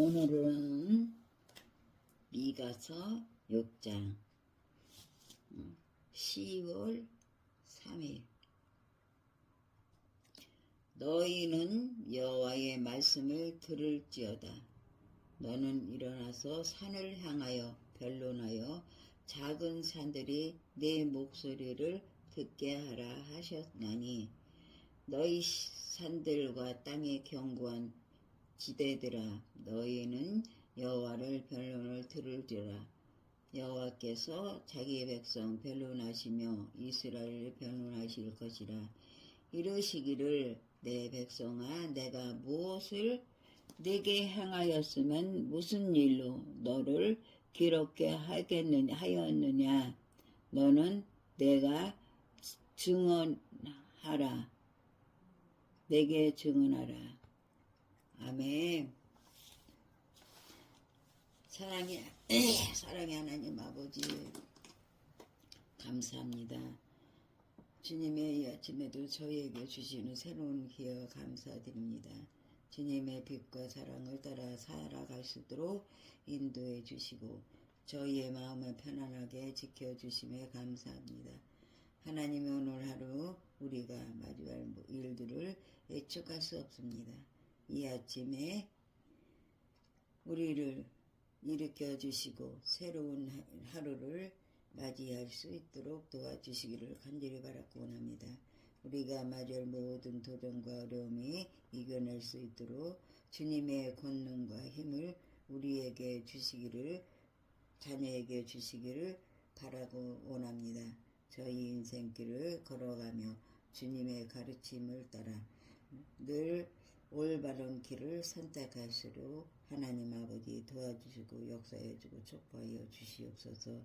오늘은 미가서 6장 10월 3일. 너희는 여호와의 말씀을 들을지어다. 너는 일어나서 산을 향하여 변론하여 작은 산들이 내 목소리를 듣게 하라 하셨나니 너희 산들과 땅의 견고한 지대들아 너희는 여호와를 변론을 들을지라. 여호와께서 자기 백성 변론하시며 이스라엘을 변론하실 것이라. 이르시기를 내 백성아 내가 무엇을 내게 행하였으면 무슨 일로 너를 기롭게 하겠느냐 하였느냐? 너는 내가 증언하라. 내게 증언하라 아멘. 사랑해, 사랑의 하나님 아버지, 감사합니다. 주님의 이 아침에도 저희에게 주시는 새로운 기회 감사드립니다. 주님의 빛과 사랑을 따라 살아갈 수 있도록 인도해 주시고, 저희의 마음을 편안하게 지켜주심에 감사합니다. 하나님의 오늘 하루 우리가 마주할 일들을 예측할 수 없습니다. 이 아침에 우리를 일으켜 주시고 새로운 하루를 맞이할 수 있도록 도와주시기를 간절히 바라고 원합니다. 우리가 맞이할 모든 도전과 어려움이 이겨낼 수 있도록 주님의 권능과 힘을 우리에게 주시기를 자녀에게 주시기를 바라고 원합니다. 저희 인생길을 걸어가며 주님의 가르침을 따라 늘 올바른 길을 선택할수록 하나님 아버지 도와주시고 역사해주고 축복하여 주시옵소서.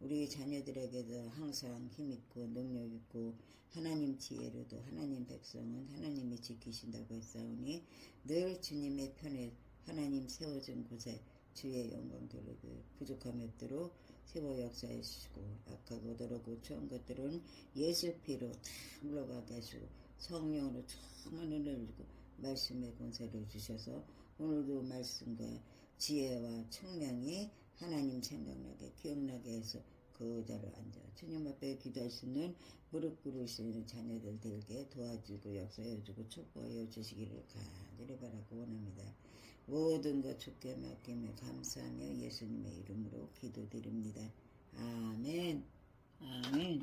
우리 자녀들에게도 항상 힘있고 능력있고 하나님 지혜로도 하나님 백성은 하나님이 지키신다고 했사오니 늘 주님의 편에 하나님 세워준 곳에 주의 영광 돌리고 부족함이 없도록 세워 역사해 주시고 악하고 더럽고 추한 것들은 예수 피로 다 물러가게 하시고 성령으로 충만 은혜를 주고 말씀의 권세를 주셔서 오늘도 말씀과 지혜와 청량이 하나님 생각나게 기억나게 해서 그 자로 앉아 주님 앞에 기도할 수 있는 무릎 꿇으시는 자녀들 들게 도와주고 역사해주고 축복하여 주시기를 간절히 바라고 원합니다. 모든 것 주께 맡기며 감사하며 예수님의 이름으로 기도드립니다. 아멘 아멘